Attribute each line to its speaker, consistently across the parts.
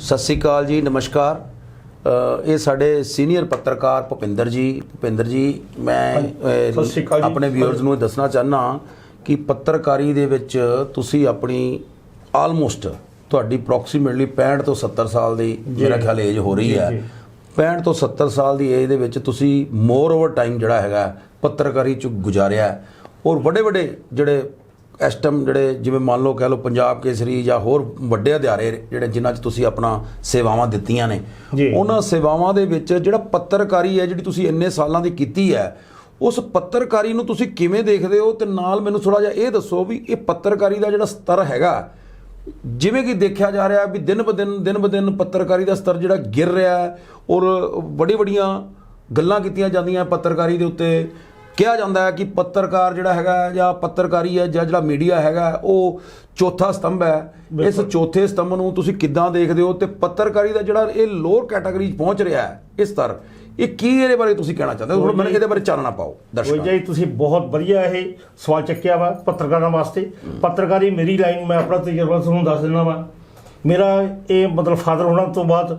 Speaker 1: ਸਤਿ ਸ੍ਰੀ ਅਕਾਲ ਜੀ ਨਮਸਕਾਰ। ਇਹ ਸਾਡੇ ਸੀਨੀਅਰ ਪੱਤਰਕਾਰ ਭੁਪਿੰਦਰ ਜੀ। ਭੁਪਿੰਦਰ ਜੀ ਮੈਂ। ਆਪਣੇ ਵਿਊਅਰਸ ਨੂੰ ਦੱਸਣਾ ਚਾਹਨਾ ਕਿ ਪੱਤਰਕਾਰੀ ਦੇ ਵਿੱਚ ਤੁਸੀਂ ਆਪਣੀ ਆਲਮੋਸਟ ਤੁਹਾਡੀ ਅਪਰੋਕਸੀਮੇਟਲੀ 65 ਤੋਂ 70 ਸਾਲ ਦੀ ਮੇਰਾ ਖਿਆਲ ਏਜ ਹੋ ਰਹੀ ਹੈ।
Speaker 2: ਜੀ।
Speaker 1: 65 ਤੋਂ 70 ਸਾਲ ਦੀ ਏਜ ਦੇ ਵਿੱਚ ਤੁਸੀਂ ਮੋਰ ਓਵਰ ਟਾਈਮ ਜਿਹੜਾ ਹੈਗਾ ਪੱਤਰਕਾਰੀ ਚ ਗੁਜ਼ਾਰਿਆ ਔਰ ਵੱਡੇ ਵੱਡੇ ਜਿਹੜੇ ਇਸ ਟਾਈਮ ਜਿਹੜੇ ਜਿਵੇਂ ਮੰਨ ਲਓ ਕਹਿ ਲਓ ਪੰਜਾਬ ਕੇਸਰੀ ਜਾਂ ਹੋਰ ਵੱਡੇ ਅਧਿਆਰੇ ਜਿਹੜੇ ਜਿਨ੍ਹਾਂ 'ਚ ਤੁਸੀਂ ਆਪਣਾ ਸੇਵਾਵਾਂ ਦਿੱਤੀਆਂ ਨੇ। ਉਹਨਾਂ ਸੇਵਾਵਾਂ ਦੇ ਵਿੱਚ ਜਿਹੜਾ ਪੱਤਰਕਾਰੀ ਹੈ ਜਿਹੜੀ ਤੁਸੀਂ ਇੰਨੇ ਸਾਲਾਂ ਦੀ ਕੀਤੀ ਹੈ ਉਸ ਪੱਤਰਕਾਰੀ ਨੂੰ ਤੁਸੀਂ ਕਿਵੇਂ ਦੇਖਦੇ ਹੋ ਤੇ ਨਾਲ ਮੈਨੂੰ ਥੋੜਾ ਜਿਹਾ ਇਹ ਦੱਸੋ ਵੀ ਇਹ ਪੱਤਰਕਾਰੀ ਦਾ ਜਿਹੜਾ ਸਤਰ ਹੈਗਾ ਜਿਵੇਂ ਕਿ ਦੇਖਿਆ ਜਾ ਰਿਹਾ ਵੀ ਦਿਨ ਬ ਦਿਨ ਦਿਨ ਬ ਦਿਨ ਪੱਤਰਕਾਰੀ ਦਾ ਸਤਰ ਜਿਹੜਾ ਗਿਰ ਰਿਹਾ ਹੈ ਔਰ ਵੱਡੀ ਵੱਡੀਆਂ ਗੱਲਾਂ ਕੀਤੀਆਂ ਜਾਂਦੀਆਂ ਪੱਤਰਕਾਰੀ ਦੇ ਉੱਤੇ ਕਿਹਾ ਜਾਂਦਾ ਹੈ ਕਿ ਪੱਤਰਕਾਰ ਜਿਹੜਾ ਹੈਗਾ ਜਾਂ ਪੱਤਰਕਾਰੀ ਹੈ ਜਾਂ ਜਿਹੜਾ ਮੀਡੀਆ ਹੈਗਾ ਉਹ ਚੌਥਾ ਸਤੰਭ ਹੈ। ਇਸ ਚੌਥੇ ਸਤੰਭ ਨੂੰ ਤੁਸੀਂ ਕਿੱਦਾਂ ਦੇਖਦੇ ਹੋ ਤੇ ਪੱਤਰਕਾਰੀ ਦਾ ਜਿਹੜਾ ਇਹ ਲੋਅਰ ਕੈਟਾਗਰੀ 'ਚ ਪਹੁੰਚ ਰਿਹਾ ਹੈ ਇਸ ਸਤਰ ਇਹ ਕੀ ਇਹਦੇ ਬਾਰੇ ਤੁਸੀਂ ਕਹਿਣਾ ਚਾਹੁੰਦੇ ਹੋ? ਮੈਨੂੰ ਇਹਦੇ ਬਾਰੇ ਚਾਨਣਾ ਪਾਓ ਦਰਸ਼ਕਾਂ
Speaker 2: ਜੀ ਤੁਸੀਂ ਬਹੁਤ ਵਧੀਆ ਇਹ ਸਵਾਲ ਚੱਕਿਆ ਵਾ ਪੱਤਰਕਾਰਾਂ ਵਾਸਤੇ। ਪੱਤਰਕਾਰੀ ਮੇਰੀ ਲਾਈਨ ਮੈਂ ਆਪਣਾ ਤਜਰਬਾ ਤੁਹਾਨੂੰ ਦੱਸ ਦਿੰਦਾ ਵਾ। ਮੇਰਾ ਇਹ ਮਤਲਬ ਫਾਦਰ ਹੋਣਾ ਤੋਂ ਬਾਅਦ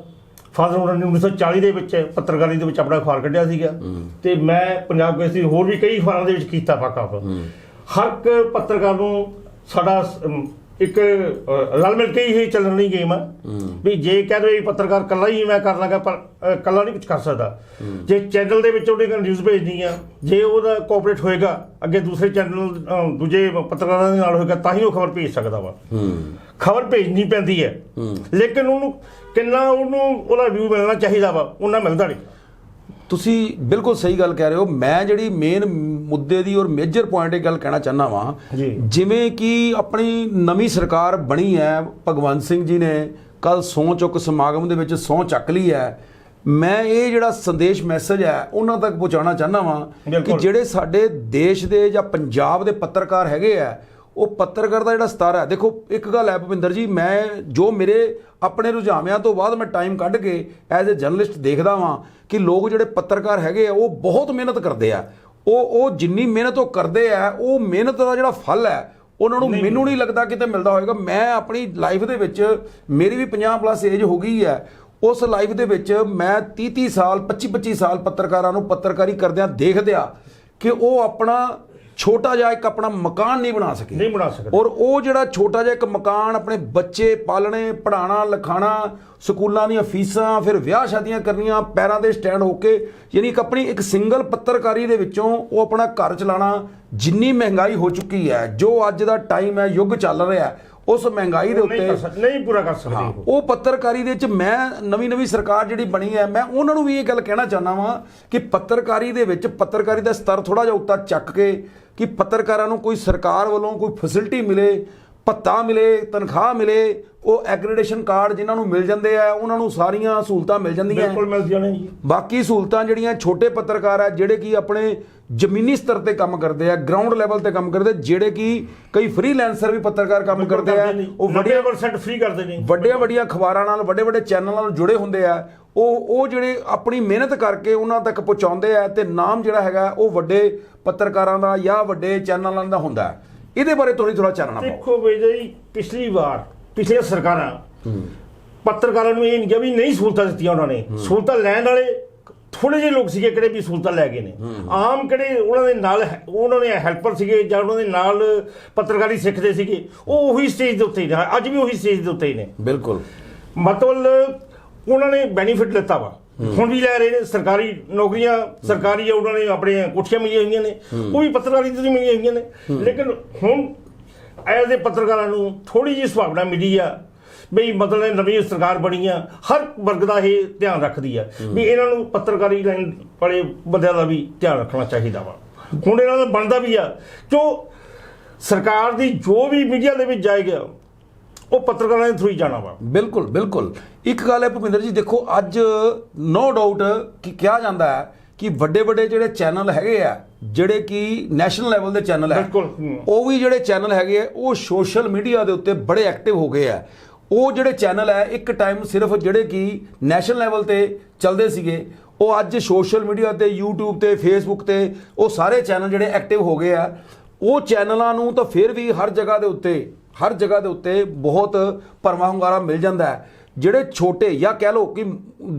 Speaker 2: ਫਾਦਰ ਹੋਣਾ ਨੇ 1940 ਦੇ ਵਿੱਚ ਪੱਤਰਕਾਰੀ ਦੇ ਵਿੱਚ ਆਪਣਾ ਅਖਬਾਰ ਕੱਢਿਆ ਸੀਗਾ। ਤੇ ਮੈਂ ਪੰਜਾਬ ਕੇਸਰੀ ਹੋਰ ਵੀ ਕਈ ਅਖਬਾਰਾਂ ਦੇ ਵਿੱਚ ਕੀਤਾ ਵਾ ਕੰਮ ਹਰ ਇੱਕ ਪੱਤਰਕਾਰ ਨੂੰ ਸਾਡਾ ਇੱਕ ਰਲ ਮਿਲ ਕੇ ਹੀ ਚੱਲਣ ਲਈ ਗੇਮ ਆ। ਵੀ ਜੇ ਕਹਿ ਦੋ ਪੱਤਰਕਾਰ ਕੱਲਾ ਹੀ ਮੈਂ ਕਰ ਲਾਂਗਾ ਪਰ ਕੱਲਾ ਨਹੀਂ ਕੁਝ ਕਰ ਸਕਦਾ। ਜੇ ਚੈਨਲ ਦੇ ਵਿੱਚ ਉਹਨੇ ਨਿਊਜ਼ ਭੇਜਣੀ ਆ ਜੇ ਉਹਦਾ ਕੋਆਪਰੇਟ ਹੋਏਗਾ ਅੱਗੇ ਦੂਸਰੇ ਚੈਨਲ ਦੂਜੇ ਪੱਤਰਕਾਰਾਂ ਦੇ ਨਾਲ ਹੋਏਗਾ ਤਾਂ ਹੀ ਉਹ ਖਬਰ ਭੇਜ ਸਕਦਾ ਵਾ। ਖਬਰ ਭੇਜਣੀ ਪੈਂਦੀ ਹੈ। ਲੇਕਿਨ ਉਹਨੂੰ ਕਿੰਨਾ ਉਹਨੂੰ ਉਹਦਾ ਵਿਊ ਮਿਲਣਾ ਚਾਹੀਦਾ ਵਾ ਉਹਨਾਂ ਮਿਲਦਾ ਨਹੀਂ।
Speaker 1: ਤੁਸੀਂ ਬਿਲਕੁਲ ਸਹੀ ਗੱਲ ਕਹਿ ਰਹੇ ਹੋ। ਮੈਂ ਜਿਹੜੀ ਮੇਨ ਮੁੱਦੇ ਦੀ ਔਰ ਮੇਜਰ ਪੁਆਇੰਟ ਇਹ ਗੱਲ ਕਹਿਣਾ ਚਾਹਨਾ ਵਾਂ। ਜਿਵੇਂ ਕਿ ਆਪਣੀ ਨਵੀਂ ਸਰਕਾਰ ਬਣੀ ਹੈ ਭਗਵੰਤ ਸਿੰਘ ਜੀ ਨੇ ਕੱਲ ਸਹੁੰ ਚੁੱਕ ਸਮਾਗਮ ਦੇ ਵਿੱਚ ਸਹੁੰ ਚੱਕ ਲਈ ਹੈ। ਮੈਂ ਇਹ ਜਿਹੜਾ ਸੰਦੇਸ਼ ਮੈਸੇਜ ਹੈ ਉਹਨਾਂ ਤੱਕ ਪਹੁੰਚਾਉਣਾ ਚਾਹਨਾ ਵਾਂ ਕਿ। ਜਿਹੜੇ ਸਾਡੇ ਦੇਸ਼ ਦੇ ਜਾਂ ਪੰਜਾਬ ਦੇ ਪੱਤਰਕਾਰ ਹੈਗੇ ਆ ਉਹ ਪੱਤਰਕਾਰ ਦਾ ਜਿਹੜਾ ਸਤਰ ਹੈ ਦੇਖੋ ਇੱਕ ਗੱਲ ਹੈ ਭੁਪਿੰਦਰ ਜੀ ਮੈਂ ਜੋ ਮੇਰੇ ਆਪਣੇ ਰੁਝਾਵਿਆਂ ਤੋਂ ਬਾਅਦ ਮੈਂ ਟਾਈਮ ਕੱਢ ਕੇ ਐਜ਼ ਅ ਜਰਨਲਿਸਟ ਦੇਖਦਾ ਵਾਂ ਕਿ ਲੋਕ ਜਿਹੜੇ ਪੱਤਰਕਾਰ ਹੈਗੇ ਆ ਉਹ ਬਹੁਤ ਮਿਹਨਤ ਕਰਦੇ ਆ। ਉਹ ਉਹ ਜਿੰਨੀ ਮਿਹਨਤ ਉਹ ਕਰਦੇ ਆ ਉਹ ਮਿਹਨਤ ਦਾ ਜਿਹੜਾ ਫਲ ਹੈ ਉਹਨਾਂ ਨੂੰ ਮੈਨੂੰ ਨਹੀਂ। ਲੱਗਦਾ ਕਿਤੇ ਮਿਲਦਾ ਹੋਵੇਗਾ। ਮੈਂ ਆਪਣੀ ਲਾਈਫ ਦੇ ਵਿੱਚ ਮੇਰੀ ਵੀ 50 ਪਲੱਸ ਏਜ ਹੋ ਗਈ ਹੈ। ਉਸ ਲਾਈਫ ਦੇ ਵਿੱਚ ਮੈਂ 30 30 ਸਾਲ 25 25 ਸਾਲ ਪੱਤਰਕਾਰਾਂ ਨੂੰ ਪੱਤਰਕਾਰੀ ਕਰਦਿਆਂ ਦੇਖਦਿਆਂ ਕਿ ਉਹ ਆਪਣਾ ਛੋਟਾ ਜਿਹਾ ਇੱਕ ਆਪਣਾ ਮਕਾਨ ਨਹੀਂ ਬਣਾ ਸਕੇ।
Speaker 2: ਨਹੀਂ ਬਣਾ ਸਕਦੇ।
Speaker 1: ਔਰ ਉਹ ਜਿਹੜਾ ਛੋਟਾ ਜਿਹਾ ਇੱਕ ਮਕਾਨ ਆਪਣੇ ਬੱਚੇ ਪਾਲਣੇ ਪੜਾਉਣਾ ਲਿਖਾਣਾ ਸਕੂਲਾਂ ਦੀਆਂ ਫੀਸਾਂ ਫਿਰ ਵਿਆਹ ਸ਼ਾਦੀਆਂ ਕਰਨੀਆਂ ਪੈਰਾਂ ਦੇ ਸਟੈਂਡ ਹੋ ਕੇ ਯਾਨੀ ਇੱਕ ਆਪਣੀ ਇੱਕ ਸਿੰਗਲ ਪੱਤਰਕਾਰੀ ਦੇ ਵਿੱਚੋਂ ਉਹ ਆਪਣਾ ਘਰ ਚਲਾਉਣਾ ਜਿੰਨੀ ਮਹਿੰਗਾਈ ਹੋ ਚੁੱਕੀ ਹੈ ਜੋ ਅੱਜ ਦਾ ਟਾਈਮ ਹੈ ਯੁੱਗ ਚੱਲ ਰਿਹਾ ਹੈ, ਉਸ ਮਹਿੰਗਾਈ ਦੇ ਉੱਤੇ
Speaker 2: ਨਹੀਂ ਪੂਰਾ ਕਰ ਸਕਦੇ ਉਹ।
Speaker 1: ਪੱਤਰਕਾਰੀ ਦੇ ਵਿੱਚ ਮੈਂ ਨਵੀਂ ਨਵੀਂ ਸਰਕਾਰ ਜਿਹੜੀ ਬਣੀ ਹੈ ਮੈਂ ਉਹਨਾਂ ਨੂੰ ਵੀ ਇਹ ਗੱਲ ਕਹਿਣਾ ਚਾਹੁੰਦਾ ਵਾਂ ਕਿ ਪੱਤਰਕਾਰੀ ਦੇ ਵਿੱਚ ਪੱਤਰਕਾਰੀ ਦਾ ਸਤਰ ਥੋੜਾ ਜਿਹਾ ਉੱਤਾ ਚੱਕ ਕੇ ਕਿ ਪੱਤਰਕਾਰਾਂ ਨੂੰ ਕੋਈ ਸਰਕਾਰ ਵੱਲੋਂ ਕੋਈ ਫੈਸਿਲਿਟੀ ਮਿਲੇ ਭੱਤਾ ਮਿਲੇ ਤਨਖਾਹ ਮਿਲੇ ਉਹ ਐਗਰੀਡੇਸ਼ਨ ਕਾਰਡ ਜਿਨ੍ਹਾਂ ਨੂੰ ਮਿਲ ਜਾਂਦੇ ਆ ਉਹਨਾਂ ਨੂੰ ਸਾਰੀਆਂ ਸਹੂਲਤਾਂ ਮਿਲ ਜਾਂਦੀਆਂ।
Speaker 2: ਬਿਲਕੁਲ ਮਿਲ
Speaker 1: ਬਾਕੀ ਸਹੂਲਤਾਂ ਜਿਹੜੀਆਂ ਛੋਟੇ ਪੱਤਰਕਾਰ ਆ ਜਿਹੜੇ ਕਿ ਆਪਣੇ ਜ਼ਮੀਨੀ ਸਤਰ ਤੇ ਕੰਮ ਕਰਦੇ ਆ ਗਰਾਊਂਡ ਲੈਵਲ ਤੇ ਕੰਮ ਕਰਦੇ ਜਿਹੜੇ ਕਿ ਕਈ ਫ੍ਰੀਲੈਂਸਰ ਵੀ ਪੱਤਰਕਾਰ ਕੰਮ ਕਰਦੇ ਆ ਉਹ ਵੱਡੇ
Speaker 2: 90% ਫ੍ਰੀ ਕਰਦੇ ਨੇ
Speaker 1: ਵੱਡੀਆਂ ਵੱਡੀਆਂ ਅਖਬਾਰਾਂ ਨਾਲ ਵੱਡੇ ਵੱਡੇ ਚੈਨਲਾਂ ਨਾਲ ਜੁੜੇ ਹੁੰਦੇ ਆ ਉਹ ਉਹ ਜਿਹੜੇ ਆਪਣੀ ਮਿਹਨਤ ਕਰਕੇ ਉਹਨਾਂ ਤੱਕ ਪਹੁੰਚਾਉਂਦੇ ਆ ਤੇ ਨਾਮ ਜਿਹੜਾ ਹੈਗਾ ਉਹ ਵੱਡੇ ਪੱਤਰਕਾਰਾਂ ਦਾ ਜਾਂ ਵੱਡੇ ਚੈਨਲਾਂ ਦਾ ਹੁੰਦਾ। ਇਹਦੇ ਬਾਰੇ ਥੋੜੀ ਥੋੜਾ ਚਾਨਣਾ ਪਾਓ।
Speaker 2: ਦੇਖੋ ਬਈ ਜੀ ਪਿਛਲੀ ਵਾਰ ਪਿਛਲੀਆਂ ਸਰਕਾਰਾਂ ਪੱਤਰਕਾਰਾਂ ਨੂੰ ਇਹ ਨਹੀਂ ਕਿਹਾ ਵੀ ਨਹੀਂ ਸਹੂਲਤਾਂ ਦਿੱਤੀਆਂ ਉਹਨਾਂ ਨੇ। ਸਹੂਲਤਾਂ ਲੈਣ ਵਾਲੇ ਥੋੜੇ ਜਿਹੇ ਲੋਕ ਸੀਗੇ ਕਿਹੜੇ ਵੀ ਸਹੂਲਤਾਂ ਲੈ ਗਏ ਨੇ। ਆਮ ਕਿਹੜੇ ਉਹਨਾਂ ਦੇ ਨਾਲ ਉਹਨਾਂ ਦੇ ਹੈਲਪਰ ਸੀਗੇ ਜਾਂ ਉਹਨਾਂ ਦੇ ਨਾਲ ਪੱਤਰਕਾਰੀ ਸਿੱਖਦੇ ਸੀਗੇ ਉਹ ਉਹੀ ਸਟੇਜ ਦੇ ਉੱਤੇ ਹੀ ਨੇ ਅੱਜ ਵੀ ਉਹੀ ਸਟੇਜ ਦੇ ਉੱਤੇ ਹੀ ਨੇ।
Speaker 1: ਬਿਲਕੁਲ।
Speaker 2: ਮਤਲਬ ਉਹਨਾਂ ਨੇ ਬੈਨੀਫਿਟ ਲਿੱਤਾ ਵਾ। ਹੁਣ ਵੀ ਲੈ ਰਹੇ ਨੇ ਸਰਕਾਰੀ ਨੌਕਰੀਆਂ ਸਰਕਾਰੀ ਆ ਉਹਨਾਂ ਨੇ ਆਪਣੀਆਂ ਕੋਠੀਆਂ ਮਿਲੀਆਂ ਹੋਈਆਂ ਨੇ ਉਹ ਵੀ ਪੱਤਰਕਾਰੀ ਹੀ ਮਿਲੀਆਂ ਹੋਈਆਂ ਨੇ। ਲੇਕਿਨ ਹੁਣ ਐਜ਼ ਦੇ ਪੱਤਰਕਾਰਾਂ ਨੂੰ ਥੋੜੀ ਜਿਹੀ ਸੁਭਾਵਨਾ ਮਿਲੀ ਆ ਬਈ ਮਤਲਬ ਨਵੀਂ ਸਰਕਾਰ ਬਣੀ ਆ ਹਰ ਵਰਗ ਦਾ ਇਹ ਧਿਆਨ ਰੱਖਦੀ ਆ ਵੀ ਇਹਨਾਂ ਨੂੰ ਪੱਤਰਕਾਰੀ ਲਾਈਨ ਵਾਲੇ ਬੰਦਿਆਂ ਦਾ ਵੀ ਧਿਆਨ ਰੱਖਣਾ ਚਾਹੀਦਾ ਵਾ। ਹੁਣ ਇਹਨਾਂ ਦਾ ਬਣਦਾ ਵੀ ਆ ਕਿਉਂ ਸਰਕਾਰ ਦੀ ਜੋ ਵੀ ਮੀਡੀਆ ਦੇ ਵਿੱਚ ਜਾਏਗਾ ਉਹ ਪੱਤਰਕਾਰਾਂ ਦੇ ਥਰੂ ਹੀ ਜਾਣਾ ਵਾ।
Speaker 1: ਬਿਲਕੁਲ ਬਿਲਕੁਲ। ਇੱਕ ਗੱਲ ਹੈ ਭੁਪਿੰਦਰ ਜੀ ਦੇਖੋ ਅੱਜ ਨੋ ਡਾਊਟ ਕਿ ਕਿਹਾ ਜਾਂਦਾ ਹੈ ਕਿ ਵੱਡੇ ਵੱਡੇ ਜਿਹੜੇ ਚੈਨਲ ਹੈਗੇ ਆ ਜਿਹੜੇ ਕਿ ਨੈਸ਼ਨਲ ਲੈਵਲ ਦੇ ਚੈਨਲ ਹੈ
Speaker 2: ਬਿਲਕੁਲ।
Speaker 1: ਉਹ ਵੀ ਜਿਹੜੇ ਚੈਨਲ ਹੈਗੇ ਆ ਉਹ ਸੋਸ਼ਲ ਮੀਡੀਆ ਦੇ ਉੱਤੇ ਬੜੇ ਐਕਟਿਵ ਹੋ ਗਏ ਆ। ਉਹ ਜਿਹੜੇ ਚੈਨਲ ਹੈ ਇੱਕ ਟਾਈਮ ਸਿਰਫ ਜਿਹੜੇ ਕਿ ਨੈਸ਼ਨਲ ਲੈਵਲ ਤੇ ਚੱਲਦੇ ਸੀਗੇ ਉਹ ਅੱਜ ਸੋਸ਼ਲ ਮੀਡੀਆ ਤੇ YouTube ਤੇ Facebook ਤੇ ਉਹ ਸਾਰੇ ਚੈਨਲ ਜਿਹੜੇ ਐਕਟਿਵ ਹੋ ਗਏ ਆ ਉਹ ਚੈਨਲਾਂ ਨੂੰ ਤਾਂ ਫਿਰ ਵੀ ਹਰ ਜਗ੍ਹਾ ਦੇ ਉੱਤੇ ਹਰ ਜਗ੍ਹਾ ਦੇ ਉੱਤੇ ਬਹੁਤ ਭਰਵਾਂ ਹੁੰਗਾਰਾ ਮਿਲ ਜਾਂਦਾ ਹੈ। ਜਿਹੜੇ ਛੋਟੇ ਜਾਂ ਕਹਿ ਲਓ ਕਿ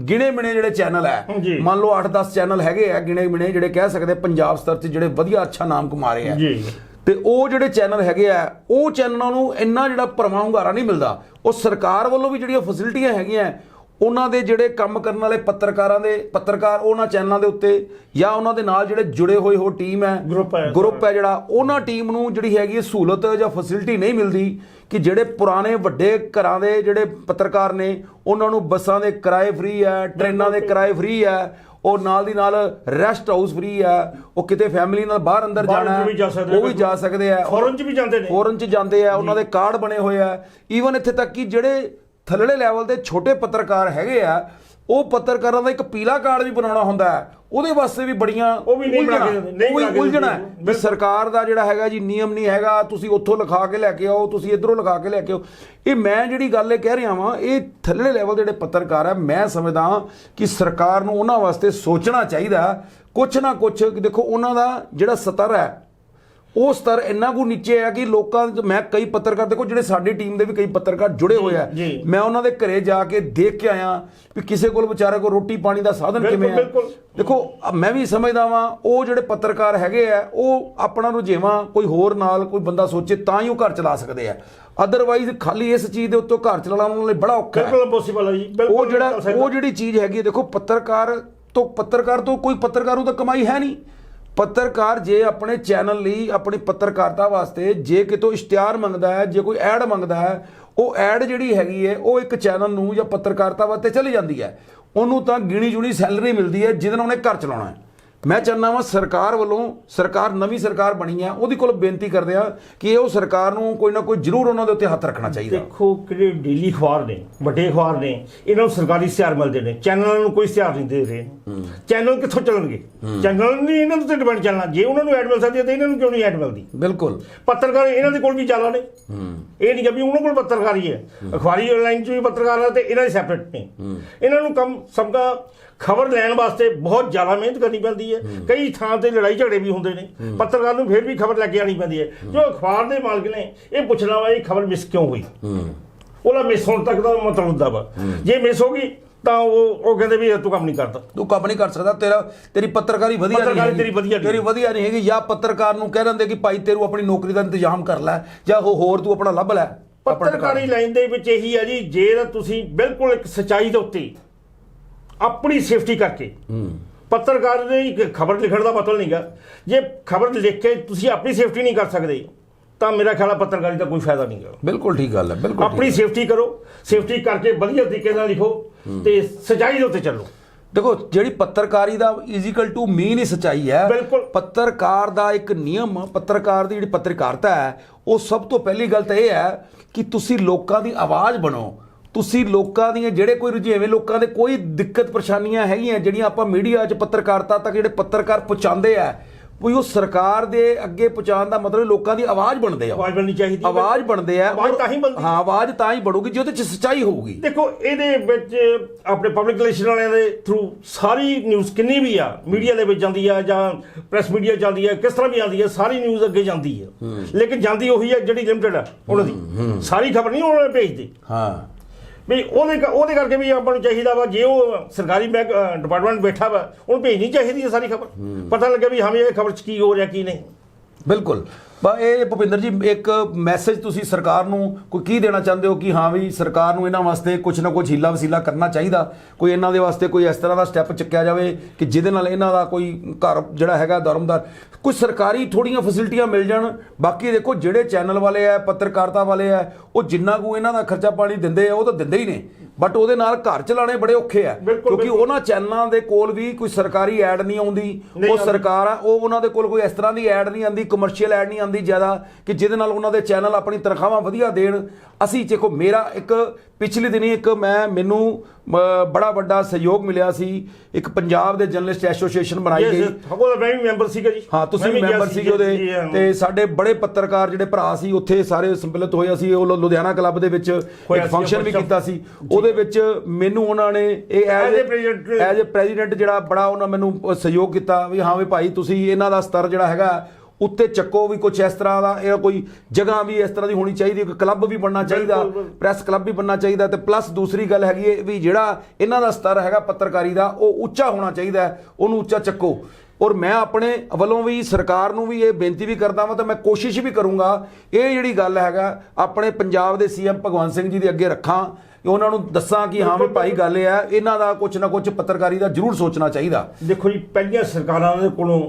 Speaker 1: ਗਿਣੇ ਮਿਣੇ ਜਿਹੜੇ ਚੈਨਲ ਹੈ। ਮੰਨ ਲਓ 8-10 ਚੈਨਲ ਹੈਗੇ ਆ ਗਿਣੇ ਮਿਣੇ ਜਿਹੜੇ ਕਹਿ ਸਕਦੇ ਪੰਜਾਬ ਸਤਰ 'ਚ ਜਿਹੜੇ ਵਧੀਆ ਅੱਛਾ ਨਾਮ ਕਮਾ ਰਹੇ ਆ।
Speaker 2: ਜੀ।
Speaker 1: ਤੇ ਉਹ ਜਿਹੜੇ ਚੈਨਲ ਹੈਗੇ ਆ ਉਹ ਚੈਨਲਾਂ ਨੂੰ ਇੰਨਾ ਜਿਹੜਾ ਭਰਵਾਂ ਹੁੰਗਾਰਾ ਨਹੀਂ ਮਿਲਦਾ ਉਹ ਸਰਕਾਰ ਵੱਲੋਂ ਵੀ ਜਿਹੜੀਆਂ ਫੈਸਿਲਿਟੀਆਂ ਹੈਗੀਆਂ ਉਹਨਾਂ ਦੇ ਜਿਹੜੇ ਕੰਮ ਕਰਨ ਵਾਲੇ ਪੱਤਰਕਾਰਾਂ ਦੇ ਪੱਤਰਕਾਰ ਉਹਨਾਂ ਚੈਨਲਾਂ ਦੇ ਉੱਤੇ ਜਾਂ ਉਹਨਾਂ ਦੇ ਨਾਲ ਜਿਹੜੇ ਜੁੜੇ ਹੋਏ ਹੋ ਟੀਮ ਹੈ। ਗਰੁੱਪ ਹੈ ਜਿਹੜਾ ਉਹਨਾਂ ਟੀਮ ਨੂੰ ਜਿਹੜੀ ਹੈਗੀ ਸਹੂਲਤ ਜਾਂ ਫੈਸਿਲਿਟੀ ਨਹੀਂ ਮਿਲਦੀ ਕਿ ਜਿਹੜੇ ਪੁਰਾਣੇ ਵੱਡੇ ਘਰਾਂ ਦੇ ਜਿਹੜੇ ਪੱਤਰਕਾਰ ਨੇ ਉਹਨਾਂ ਨੂੰ ਬੱਸਾਂ ਦੇ ਕਿਰਾਏ ਫ੍ਰੀ ਹੈ ਟ੍ਰੇਨਾਂ ਦੇ ਕਿਰਾਏ ਫ੍ਰੀ ਹੈ ਉਹ ਨਾਲ ਦੀ ਨਾਲ ਰੈਸਟ ਹਾਊਸ ਫ੍ਰੀ ਹੈ ਉਹ ਕਿਤੇ ਫੈਮਿਲੀ ਨਾਲ ਬਾਹਰ ਅੰਦਰ ਜਾਣਾ ਉਹ ਵੀ ਜਾ ਸਕਦੇ ਆ
Speaker 2: ਫੋਰਨ ਚ ਵੀ ਜਾਂਦੇ ਨੇ।
Speaker 1: ਫੋਰਨ ਚ ਜਾਂਦੇ ਆ ਉਹਨਾਂ ਦੇ ਕਾਰਡ ਬਣੇ ਹੋਏ ਆ ਈਵਨ ਇੱਥੇ ਤੱਕ ਕਿ ਜਿਹੜੇ ਥੱਲੜੇ ਲੈਵਲ ਦੇ ਛੋਟੇ ਪੱਤਰਕਾਰ ਹੈਗੇ ਆ ਉਹ ਪੱਤਰਕਾਰਾਂ ਦਾ ਇੱਕ ਪੀਲਾ ਕਾਰਡ ਵੀ ਬਣਾਉਣਾ ਹੁੰਦਾ ਹੈ। ਉਹਦੇ ਵਾਸਤੇ ਵੀ ਬੜੀਆਂ
Speaker 2: ਉਹ ਵੀ ਨਹੀਂ ਬਣਾ ਕੇ ਨਹੀਂ ਬਣਾ ਕੇ
Speaker 1: ਉਲਝਣਾ। ਵੀ ਸਰਕਾਰ ਦਾ ਜਿਹੜਾ ਹੈਗਾ ਜੀ ਨਿਯਮ ਨਹੀਂ ਹੈਗਾ ਤੁਸੀਂ ਉੱਥੋਂ ਲਿਖਾ ਕੇ ਲੈ ਕੇ ਆਓ ਤੁਸੀਂ ਇਧਰੋਂ ਲਿਖਾ ਕੇ ਲੈ ਕੇ ਆਓ। ਇਹ ਮੈਂ ਜਿਹੜੀ ਗੱਲ ਇਹ ਕਹਿ ਰਿਹਾ ਵਾਂ ਇਹ ਥੱਲੜੇ ਲੈਵਲ ਦੇ ਜਿਹੜੇ ਪੱਤਰਕਾਰ ਆ ਮੈਂ ਸਮਝਦਾ ਕਿ ਸਰਕਾਰ ਨੂੰ ਉਹਨਾਂ ਵਾਸਤੇ ਸੋਚਣਾ ਚਾਹੀਦਾ। ਕੁਛ ਨਾ ਕੁਛ ਦੇਖੋ ਉਹਨਾਂ ਦਾ ਜਿਹੜਾ ਸਤਰ ਹੈ ਉਹ ਸਤਰ ਇੰਨਾ ਕੁ ਨੀਚੇ ਹੈ ਕਿ ਲੋਕਾਂ ਮੈਂ ਕਈ ਪੱਤਰਕਾਰ ਦੇਖੋ ਜਿਹੜੇ ਸਾਡੀ ਟੀਮ ਦੇ ਵੀ ਕਈ ਪੱਤਰਕਾਰ ਜੁੜੇ ਹੋਏ ਆ। ਮੈਂ ਉਹਨਾਂ ਦੇ ਘਰੇ ਜਾ ਕੇ ਦੇਖ ਕੇ ਆਇਆ ਵੀ ਕਿਸੇ ਕੋਲ ਵਿਚਾਰੇ ਕੋਲ ਰੋਟੀ ਪਾਣੀ ਦਾ ਸਾਧਨ ਕਿਵੇਂ ਹੈ। ਦੇਖੋ ਮੈਂ ਵੀ ਸਮਝਦਾ ਵਾਂ ਉਹ ਜਿਹੜੇ ਪੱਤਰਕਾਰ ਹੈਗੇ ਆ ਉਹ ਆਪਣਾ ਰੁਝੇਵਾਂ ਕੋਈ ਹੋਰ ਨਾਲ ਕੋਈ ਬੰਦਾ ਸੋਚੇ ਤਾਂ ਹੀ ਉਹ ਘਰ ਚਲਾ ਸਕਦੇ ਆ ਅਦਰਵਾਈਜ਼ ਖਾਲੀ ਇਸ ਚੀਜ਼ ਦੇ ਉੱਤੇ ਘਰ ਚਲਾਉਣਾ ਉਹਨਾਂ ਲਈ ਬੜਾ ਔਖਾ ਹੈ
Speaker 2: ਬਿਲਕੁਲ ਇੰਪੋਸੀਬਲ ਹੈ ਜੀ
Speaker 1: ਉਹ ਜਿਹੜਾ। ਉਹ ਜਿਹੜੀ ਚੀਜ਼ ਹੈਗੀ ਦੇਖੋ ਪੱਤਰਕਾਰ ਤੋਂ ਪੱਤਰਕਾਰ ਤੋਂ ਕੋਈ ਪੱਤਰਕਾਰ ਨੂੰ ਤਾਂ ਕਮਾਈ ਹੈ ਨਹੀਂ ਪੱਤਰਕਾਰ ਜੇ ਆਪਣੇ ਚੈਨਲ ਲਈ ਆਪਣੀ ਪੱਤਰਕਾਰਤਾ ਵਾਸਤੇ ਜੇ ਕਿਤੋਂ ਇਸ਼ਤਿਹਾਰ ਮੰਗਦਾ ਹੈ, ਜੇ ਕੋਈ ਐਡ ਮੰਗਦਾ ਹੈ, ਉਹ ਐਡ ਜਿਹੜੀ ਹੈਗੀ ਹੈ, ਉਹ ਇੱਕ ਚੈਨਲ ਨੂੰ ਜਾਂ ਪੱਤਰਕਾਰਤਾ ਵਾਸਤੇ ਚਲੀ ਜਾਂਦੀ ਹੈ। ਉਹਨੂੰ ਤਾਂ ਗਿਣੀ ਜੁਣੀ ਸੈਲਰੀ ਮਿਲਦੀ ਹੈ, ਜਿਹਦੇ ਨਾਲ ਉਹਨੇ ਘਰ ਚਲਾਉਣਾ ਹੈ। ਮੈਂ ਚਾਹੁੰਦਾ ਵਾਂ ਸਰਕਾਰ ਵੱਲੋਂ ਸਰਕਾਰ ਨਵੀਂ ਸਰਕਾਰ ਬਣੀ ਹੈ ਉਹਦੀ ਕੋਲ ਬੇਨਤੀ ਕਰਦੇ ਆ ਕਿ ਇਹ ਉਹ ਸਰਕਾਰ ਨੂੰ ਕੋਈ ਨਾ ਕੋਈ ਜ਼ਰੂਰ ਉਹਨਾਂ ਦੇ ਉੱਤੇ ਹੱਥ ਰੱਖਣਾ ਚਾਹੀਦਾ।
Speaker 2: ਦੇਖੋ ਕਿਹੜੇ ਡੇਲੀ ਅਖਬਾਰ ਨੇ ਵੱਡੇ ਅਖਬਾਰ ਨੇ ਇਹਨਾਂ ਨੂੰ ਸਰਕਾਰੀ ਇਸ਼ਤਿਹਾਰ ਮਿਲਦੇ ਨੇ ਚੈਨਲਾਂ ਨੂੰ ਕੋਈ ਇਸ਼ਤਿਹਾਰ ਨਹੀਂ ਦੇ ਰਹੇ। ਚੈਨਲ ਕਿੱਥੋਂ ਚੱਲਣਗੇ? ਚੈਨਲ ਨਹੀਂ ਇਹਨਾਂ ਦੇ ਤੇ ਡਿਪੈਂਡ ਚੱਲਣਾ। ਜੇ ਉਹਨਾਂ ਨੂੰ ਐਡ ਮਿਲ ਸਕਦੀ ਹੈ ਤਾਂ ਇਹਨਾਂ ਨੂੰ ਕਿਉਂ ਨਹੀਂ ਐਡ ਮਿਲਦੀ?
Speaker 1: ਬਿਲਕੁਲ।
Speaker 2: ਪੱਤਰਕਾਰ ਇਹਨਾਂ ਦੇ ਕੋਲ ਵੀ ਚਾਲਾ ਨੇ। ਇਹ ਨਹੀਂ ਕਿ ਵੀ ਉਹਨਾਂ ਕੋਲ ਪੱਤਰਕਾਰੀ ਹੈ। ਅਖਬਾਰੀ ਲਾਈਨ 'ਚ ਵੀ ਪੱਤਰਕਾਰ ਹੈ ਤੇ ਇਹਨਾਂ ਦੇ ਸੈਪਰੇਟ ਨੇ। ਇਹਨਾਂ ਨੂੰ ਕੰਮ ਸਬਕਾ ਖਬਰ ਲੈਣ ਵਾਸਤੇ ਬਹੁਤ ਜ਼ਿਆਦਾ ਮਿਹਨਤ ਕਰਨੀ ਪੈਂਦੀ ਹੈ। ਕਈ ਥਾਂ ਤੇ ਲੜਾਈ ਝਗੜੇ ਵੀ ਹੁੰਦੇ ਨੇ। ਪੱਤਰਕਾਰ ਨੂੰ ਫਿਰ ਵੀ ਖਬਰ ਲੈ ਕੇ ਆਣੀ ਪੈਂਦੀ ਹੈ। ਜੋ ਅਖਬਾਰ ਦੇ ਮਾਲਕ ਨੇ ਇਹ ਪੁੱਛਣਾ ਵਾ ਇਹ ਖਬਰ ਮਿਸ ਕਿਉਂ ਹੋਈ? ਉਹਦਾ ਮਿਸ ਹੋਣ ਤੱਕ ਦਾ ਮਤਲਬ ਹੁੰਦਾ ਵਾ। ਜੇ ਮਿਸ ਹੋ ਗਈ ਤਾਂ ਉਹ ਉਹ ਕਹਿੰਦੇ ਵੀ ਤੂੰ ਕੰਮ ਨਹੀਂ ਕਰਦਾ।
Speaker 1: ਤੂੰ ਕੰਮ ਨਹੀਂ ਕਰ ਸਕਦਾ ਤੇਰਾ ਤੇਰੀ ਪੱਤਰਕਾਰੀ ਵਧੀਆ ਨਹੀਂ
Speaker 2: ਪੱਤਰਕਾਰੀ। ਤੇਰੀ ਵਧੀਆ ਨਹੀਂ।
Speaker 1: ਤੇਰੀ ਵਧੀਆ ਨਹੀਂ ਹੈਗੀ ਜਾਂ ਪੱਤਰਕਾਰ ਨੂੰ ਕਹਿ ਦਿੰਦੇ ਕਿ ਭਾਈ ਤੇਰੂ ਆਪਣੀ ਨੌਕਰੀ ਦਾ ਇੰਤਜ਼ਾਮ ਕਰ ਲੈ ਜਾਂ ਹੋ- ਹੋਰ ਤੂੰ ਆਪਣਾ ਲੱਭ ਲੈ
Speaker 2: ਪੱਤਰਕਾਰੀ ਲਾਈਨ ਦੇ ਵਿੱਚ ਇਹੀ ਹੈ ਜੀ ਜੇ ਤਾਂ ਤੁਸੀਂ ਬਿਲਕੁਲ ਇੱਕ ਸਚਾਈ ਦੇ ਉੱਤੇ ਆਪਣੀ ਸੇਫਟੀ ਕਰਕੇ। ਪੱਤਰਕਾਰ ਦੇ ਖਬਰ ਲਿਖਣ ਦਾ ਮਤਲਬ ਨਹੀਂਗਾ ਜੇ ਖਬਰ ਲਿਖ ਕੇ ਤੁਸੀਂ ਆਪਣੀ ਸੇਫਟੀ ਨਹੀਂ ਕਰ ਸਕਦੇ ਤਾਂ ਮੇਰਾ ਖਿਆਲ ਹੈ ਪੱਤਰਕਾਰੀ ਦਾ ਕੋਈ ਫਾਇਦਾ ਨਹੀਂਗਾ
Speaker 1: ਬਿਲਕੁਲ ਠੀਕ ਗੱਲ ਹੈ ਬਿਲਕੁਲ
Speaker 2: ਆਪਣੀ ਸੇਫਟੀ ਕਰੋ ਸੇਫਟੀ ਕਰਕੇ ਵਧੀਆ ਤਰੀਕੇ ਨਾਲ ਲਿਖੋ ਤੇ ਸਚਾਈ ਦੇ ਉੱਤੇ ਚੱਲੋ।
Speaker 1: ਦੇਖੋ ਜਿਹੜੀ ਪੱਤਰਕਾਰੀ ਦਾ ਇਜ਼ੀਕਲ ਟੂ ਮੀਨ ਹੀ ਸਚਾਈ ਹੈ
Speaker 2: ਬਿਲਕੁਲ।
Speaker 1: ਪੱਤਰਕਾਰ ਦਾ ਇੱਕ ਨਿਯਮ ਪੱਤਰਕਾਰ ਦੀ ਜਿਹੜੀ ਪੱਤਰਕਾਰਤਾ ਹੈ ਉਹ ਸਭ ਤੋਂ ਪਹਿਲੀ ਗੱਲ ਤਾਂ ਇਹ ਹੈ ਕਿ ਤੁਸੀਂ ਲੋਕਾਂ ਦੀ ਆਵਾਜ਼ ਬਣੋ ਤੁਸੀਂ ਲੋਕਾਂ ਦੀਆਂ ਜਿਹੜੇ ਕੋਈ ਰੁਝੇਵੇਂ ਲੋਕਾਂ ਦੇ ਕੋਈ ਦਿੱਕਤ ਪਰੇਸ਼ਾਨੀਆਂ ਹੈਗੀਆਂ ਜਿਹੜੀਆਂ ਆਪਾਂ ਮੀਡੀਆ 'ਚ ਪੱਤਰਕਾਰਤਾ ਤੱਕ ਜਿਹੜੇ ਪੱਤਰਕਾਰ ਪਹੁੰਚਾਉਂਦੇ ਆ ਕੋਈ ਉਹ ਸਰਕਾਰ ਦੇ ਅੱਗੇ ਪਹੁੰਚਾਉਣ ਦਾ ਮਤਲਬ ਲੋਕਾਂ ਦੀ ਆਵਾਜ਼ ਬਣਦੇ ਆ।
Speaker 2: ਆਵਾਜ਼ ਬਣਨੀ ਚਾਹੀਦੀ ਹੈ।
Speaker 1: ਆਵਾਜ਼ ਬਣਦੇ ਆ
Speaker 2: ਆਵਾਜ਼ ਤਾਂ ਹੀ ਬਣਦੀ।
Speaker 1: ਹਾਂ ਆਵਾਜ਼ ਤਾਂ ਹੀ ਬਣੂਗੀ ਜੇ ਉਹਦੇ 'ਚ ਸੱਚਾਈ ਹੋਊਗੀ।
Speaker 2: ਦੇਖੋ ਇਹਦੇ ਵਿੱਚ ਆਪਣੇ ਪਬਲਿਕ ਰਿਲੇਸ਼ਨ ਵਾਲਿਆਂ ਦੇ ਥਰੂ ਸਾਰੀ ਨਿਊਜ਼ ਕਿੰਨੀ ਵੀ ਆ ਮੀਡੀਆ ਦੇ ਵਿੱਚ ਜਾਂਦੀ ਆ ਜਾਂ ਪ੍ਰੈਸ ਮੀਡੀਆ ਜਾਂਦੀ ਆ ਕਿਸ ਤਰ੍ਹਾਂ ਵੀ ਆਉਂਦੀ ਆ ਸਾਰੀ ਨਿਊਜ਼ ਅੱਗੇ ਜਾਂਦੀ ਆ। ਲੇਕਿਨ ਜਾਂਦੀ ਉਹੀ ਆ ਜਿਹੜੀ ਲਿਮਟਿਡ ਆ ਉਹਨਾਂ ਦੀ। ਸਾਰੀ ਖਬਰ ਨਹੀਂ ਉਹਨਾਂ ਨੇ ਭੇਜਦੇ।
Speaker 1: ਹਾਂ।
Speaker 2: ਵੀ ਉਹਦੇ ਕ- ਉਹਦੇ ਕਰਕੇ ਵੀ ਆਪਾਂ ਨੂੰ ਚਾਹੀਦਾ ਵਾ ਜੇ ਉਹ ਸਰਕਾਰੀ ਡਿਪਾਰਟਮੈਂਟ ਬੈਠਾ ਵਾ ਉਹਨੂੰ ਭੇਜਣੀ ਚਾਹੀਦੀ ਹੈ ਸਾਰੀ ਖਬਰ। ਪਤਾ ਲੱਗੇ ਵੀ ਹਾਂ ਵੀ ਇਹ ਖਬਰ 'ਚ ਕੀ ਹੋ ਰਿਹਾ ਕੀ ਨਹੀਂ।
Speaker 1: ਬਿਲਕੁਲ। ਬਾ ਇਹ ਭੁਪਿੰਦਰ ਜੀ ਇੱਕ ਮੈਸੇਜ ਤੁਸੀਂ ਸਰਕਾਰ ਨੂੰ ਕੋਈ ਕੀ ਦੇਣਾ ਚਾਹੁੰਦੇ ਹੋ ਕਿ ਹਾਂ ਵੀ ਸਰਕਾਰ ਨੂੰ ਇਹਨਾਂ ਵਾਸਤੇ ਕੁਝ ਨਾ ਕੁਝ ਹੀਲਾ ਵਸੀਲਾ ਕਰਨਾ ਚਾਹੀਦਾ? ਕੋਈ ਇਹਨਾਂ ਦੇ ਵਾਸਤੇ ਕੋਈ ਇਸ ਤਰ੍ਹਾਂ ਦਾ ਸਟੈਪ ਚੱਕਿਆ ਜਾਵੇ ਕਿ ਜਿਹਦੇ ਨਾਲ ਇਹਨਾਂ ਦਾ ਕੋਈ ਘਰ ਜਿਹੜਾ ਹੈਗਾ ਧਰਮਦਾਰ ਕੁਝ ਸਰਕਾਰੀ ਥੋੜੀਆਂ ਫੈਸਿਲਿਟੀਆਂ ਮਿਲ ਜਾਣ। ਬਾਕੀ ਦੇਖੋ ਜਿਹੜੇ ਚੈਨਲ ਵਾਲੇ ਆ ਪੱਤਰਕਾਰਤਾ ਵਾਲੇ ਆ ਉਹ ਜਿੰਨਾ ਕੁ ਇਹਨਾਂ ਦਾ ਖਰਚਾ ਪਾਣੀ ਦਿੰਦੇ ਆ ਉਹ ਤਾਂ ਦਿੰਦੇ ਹੀ ਨੇ ਬਟ ਉਹਦੇ ਨਾਲ ਘਰ ਚਲਾਣੇ ਬੜੇ ਔਖੇ ਆ ਕਿਉਂਕਿ। ਉਹਨਾਂ ਚੈਨਲਾਂ ਦੇ ਕੋਲ ਵੀ ਕੋਈ ਸਰਕਾਰੀ ਐਡ ਨਹੀਂ ਆਉਂਦੀ ਉਹ। ਸਰਕਾਰ ਆ ਉਹ ਉਹਨਾਂ ਦੇ ਕੋਲ ਕੋਈ ਇਸ ਤਰ੍ਹਾਂ ਦੀ ਐਡ ਨਹੀਂ ਆਉਂਦੀ ਕਮਰਸ਼ੀਅਲ ਐਡ ਨਹੀਂ ਆਉਂਦੀ ਜ਼ਿਆਦਾ ਕਿ ਜਿਹਦੇ ਨਾਲ ਉਹਨਾਂ ਦੇ ਚੈਨਲ ਆਪਣੀ ਤਨਖਾਹਾਂ ਵਧੀਆ ਦੇਣ ਅਸੀਂ ਦੇਖੋ ਮੇਰਾ ਇੱਕ ਪਿਛਲੇ ਦਿਨੀ ਇੱਕ ਮੈਂ ਮੈਨੂੰ ਬੜਾ ਵੱਡਾ ਸਹਿਯੋਗ ਮਿਲਿਆ ਸੀ। ਇੱਕ ਪੰਜਾਬ ਦੇ ਜਰਨਲਿਸਟ ਐਸੋਸੀਏਸ਼ਨ ਬਣਾਈ ਗਈ।
Speaker 2: ਉਹਦਾ ਮੈਂ ਵੀ ਮੈਂਬਰ ਸੀਗਾ ਜੀ।
Speaker 1: ਹਾਂ ਤੁਸੀਂ ਮੈਂਬਰ
Speaker 2: ਸੀ
Speaker 1: ਸੀਗੇ ਉਹਦੇ। ਤੇ ਸਾਡੇ ਬੜੇ ਪੱਤਰਕਾਰ ਜਿਹੜੇ ਭਰਾ ਸੀ ਉੱਥੇ ਸਾਰੇ ਸੰਪਲਿਤ ਹੋਏ ਅਸੀਂ। ਉਹ ਲੁਧਿਆਣਾ ਕਲੱਬ ਦੇ ਵਿੱਚ ਇੱਕ
Speaker 2: ਸੀ,
Speaker 1: ਫੰਕਸ਼ਨ ਵੀ। ਕੀਤਾ ਸੀ। ਉਹਦੇ ਵਿੱਚ ਮੈਨੂੰ ਉਹਨਾਂ ਨੇ ਇਹ
Speaker 2: president-
Speaker 1: ਐਜ਼ ਅ ਪ੍ਰੈਜ਼ੀਡੈਂਟ ਜਿਹੜਾ ਬੜਾ ਉਹਨਾਂ ਮੈਨੂੰ ਸਹਿਯੋਗ ਕੀਤਾ ਵੀ ਹਾਂ ਵੀ ਭਾਈ ਤੁਸੀਂ ਇਹਨਾਂ ਦਾ ਸਤਰ ਜਿਹੜਾ ਹੈਗਾ ਉੱਤੇ ਚੱਕੋ ਵੀ ਕੁਝ ਇਸ ਤਰ੍ਹਾਂ ਦਾ ਇਹ ਕੋਈ ਜਗ੍ਹਾ ਵੀ ਇਸ ਤਰ੍ਹਾਂ ਦੀ ਹੋਣੀ ਚਾਹੀਦੀ ਕੋਈ ਕਲੱਬ ਵੀ ਬਣਨਾ ਚਾਹੀਦਾ। ਪ੍ਰੈਸ ਕਲੱਬ ਵੀ ਬਣਨਾ ਚਾਹੀਦਾ ਤੇ ਪਲੱਸ ਦੂਸਰੀ ਗੱਲ ਹੈਗੀ ਹੈ ਵੀ ਜਿਹੜਾ ਇਹਨਾਂ ਦਾ ਸਤਰ ਹੈਗਾ ਪੱਤਰਕਾਰੀ ਦਾ ਉਹ ਉੱਚਾ ਹੋਣਾ ਚਾਹੀਦਾ ਉਹਨੂੰ ਉੱਚਾ ਚੱਕੋ। ਔਰ ਮੈਂ ਆਪਣੇ ਵੱਲੋਂ ਵੀ ਸਰਕਾਰ ਨੂੰ ਵੀ ਇਹ ਬੇਨਤੀ ਵੀ ਕਰਦਾ ਵਾਂ ਤੇ ਮੈਂ ਕੋਸ਼ਿਸ਼ ਵੀ ਕਰੂੰਗਾ ਇਹ ਜਿਹੜੀ ਗੱਲ ਹੈਗਾ ਆਪਣੇ ਪੰਜਾਬ ਦੇ ਸੀਐਮ ਭਗਵੰਤ ਸਿੰਘ ਜੀ ਦੇ ਅੱਗੇ ਰੱਖਾਂ ਉਹਨਾਂ ਨੂੰ ਦੱਸਾਂ ਕਿ ਹਾਂ ਵੀ ਭਾਈ ਗੱਲ ਇਹ ਹੈ ਇਹਨਾਂ ਦਾ ਕੁਝ ਨਾ ਕੁਝ ਪੱਤਰਕਾਰੀ ਦਾ ਜ਼ਰੂਰ ਸੋਚਣਾ ਚਾਹੀਦਾ।
Speaker 2: ਦੇਖੋ ਜੀ ਪਹਿਲੀਆਂ ਸਰਕਾਰਾਂ ਦੇ ਕੋਲੋਂ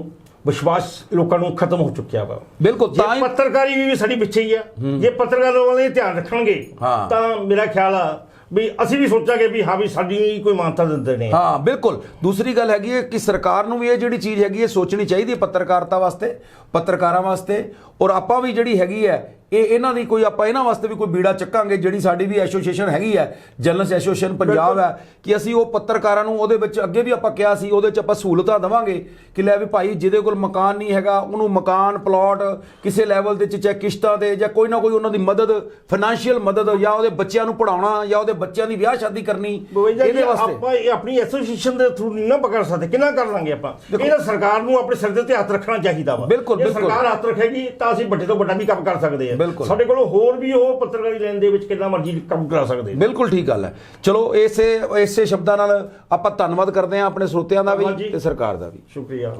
Speaker 2: ਵਿਸ਼ਵਾਸ ਲੋਕਾਂ ਨੂੰ ਖਤਮ ਹੋ ਚੁੱਕਿਆ ਵਾ।
Speaker 1: ਬਿਲਕੁਲ ਤਾਂ
Speaker 2: ਪੱਤਰਕਾਰੀ ਵੀ ਸਾਡੀ ਪਿੱਛੇ ਹੀ ਆ। ਜੇ ਪੱਤਰਕਾਰ ਵਾਲੇ ਧਿਆਨ ਰੱਖਣਗੇ
Speaker 1: ਹਾਂ।
Speaker 2: ਤਾਂ ਮੇਰਾ ਖਿਆਲ ਆ ਵੀ ਅਸੀਂ ਵੀ ਸੋਚਾਂਗੇ ਵੀ ਹਾਂ ਵੀ ਸਾਡੀ ਕੋਈ ਮਾਨਤਾ ਦਿੰਦੇ ਨੇ।
Speaker 1: ਹਾਂ ਬਿਲਕੁਲ। ਦੂਸਰੀ ਗੱਲ ਹੈਗੀ ਹੈ ਕਿ ਸਰਕਾਰ ਨੂੰ ਵੀ ਇਹ ਜਿਹੜੀ ਚੀਜ਼ ਹੈਗੀ ਹੈ ਸੋਚਣੀ ਚਾਹੀਦੀ ਹੈ ਪੱਤਰਕਾਰਤਾ ਵਾਸਤੇ ਪੱਤਰਕਾਰਾਂ ਵਾਸਤੇ। ਔਰ ਆਪਾਂ ਵੀ ਜਿਹੜੀ ਹੈਗੀ ਹੈ ਇਹ ਇਹਨਾਂ ਦੀ ਕੋਈ ਆਪਾਂ ਇਹਨਾਂ ਵਾਸਤੇ ਵੀ ਕੋਈ ਬੀੜਾ ਚੱਕਾਂਗੇ ਜਿਹੜੀ ਸਾਡੀ ਵੀ ਐਸੋਸੀਏਸ਼ਨ ਹੈਗੀ ਹੈ ਜਰਨਲਿਸਟ ਐਸੋਸੀਏਸ਼ਨ ਪੰਜਾਬ ਹੈ ਕਿ ਅਸੀਂ ਉਹ ਪੱਤਰਕਾਰਾਂ ਨੂੰ ਉਹਦੇ ਵਿੱਚ ਅੱਗੇ ਵੀ ਆਪਾਂ ਕਿਹਾ ਸੀ ਉਹਦੇ ਵਿੱਚ ਆਪਾਂ ਸਹੂਲਤਾਂ ਦੇਵਾਂਗੇ ਕਿ ਲੈ ਵੀ ਭਾਈ ਜਿਹਦੇ ਕੋਲ ਮਕਾਨ ਨਹੀਂ ਹੈਗਾ ਉਹਨੂੰ ਮਕਾਨ ਪਲਾਟ ਕਿਸੇ ਲੈਵਲ ਦੇ ਚ ਚਾਹੇ ਕਿਸ਼ਤਾਂ ਤੇ ਜਾਂ ਕੋਈ ਨਾ ਕੋਈ ਉਹਨਾਂ ਦੀ ਮਦਦ ਫਾਈਨੈਂਸ਼ੀਅਲ ਮਦਦ ਜਾਂ ਉਹਦੇ ਬੱਚਿਆਂ ਨੂੰ ਪੜਾਉਣਾ ਜਾਂ ਉਹਦੇ ਬੱਚਿਆਂ ਦੀ ਵਿਆਹ ਸ਼ਾਦੀ ਕਰਨੀ ਇਹਦੇ ਵਾਸਤੇ।
Speaker 2: ਆਪਾਂ ਇਹ ਆਪਣੀ ਐਸੋਸੀਏਸ਼ਨ ਦੇ ਥਰੂ ਨਹੀਂ ਨਾ ਪਕੜ ਸਕਦੇ ਕਿੰਨਾ ਕਰ ਲਾਂਗੇ ਆਪਾਂ? ਇਹ ਤਾਂ ਸਰਕਾਰ ਨੂੰ ਆਪਣੇ ਸਿਰ ਦੇ ਉੱਤੇ ਹੱਥ ਰੱਖਣਾ ਚਾਹੀਦਾ ਵਾ।
Speaker 1: ਬਿਲਕੁਲ, ਬਿਲਕੁਲ।
Speaker 2: ਸਰਕਾਰ ਹੱਥ ਰੱਖੇਗੀ ਤਾਂ ਅਸੀਂ ਵੱਡੇ ਤੋਂ ਵੱਡਾ ਵੀ ਕੰਮ ਕਰ ਸਕਦੇ। ਹਾਂ
Speaker 1: ਬਿਲਕੁਲ।
Speaker 2: ਸਾਡੇ ਕੋਲ ਹੋਰ ਵੀ ਉਹ ਪੱਤਰਕਾਰੀ ਲੈਣ ਦੇ ਵਿੱਚ ਕਿੰਨਾ ਮਰਜ਼ੀ ਕੰਮ ਕਰਾ ਸਕਦੇ
Speaker 1: ਬਿਲਕੁਲ ਠੀਕ ਗੱਲ ਹੈ ਚਲੋ ਇਸੇ ਇਸੇ ਸ਼ਬਦਾਂ ਨਾਲ ਆਪਾਂ ਧੰਨਵਾਦ ਕਰਦੇ ਹਾਂ ਆਪਣੇ ਸਰੋਤਿਆਂ ਦਾ ਵੀ। ਤੇ ਸਰਕਾਰ ਦਾ ਵੀ
Speaker 2: ਸ਼ੁਕਰੀਆ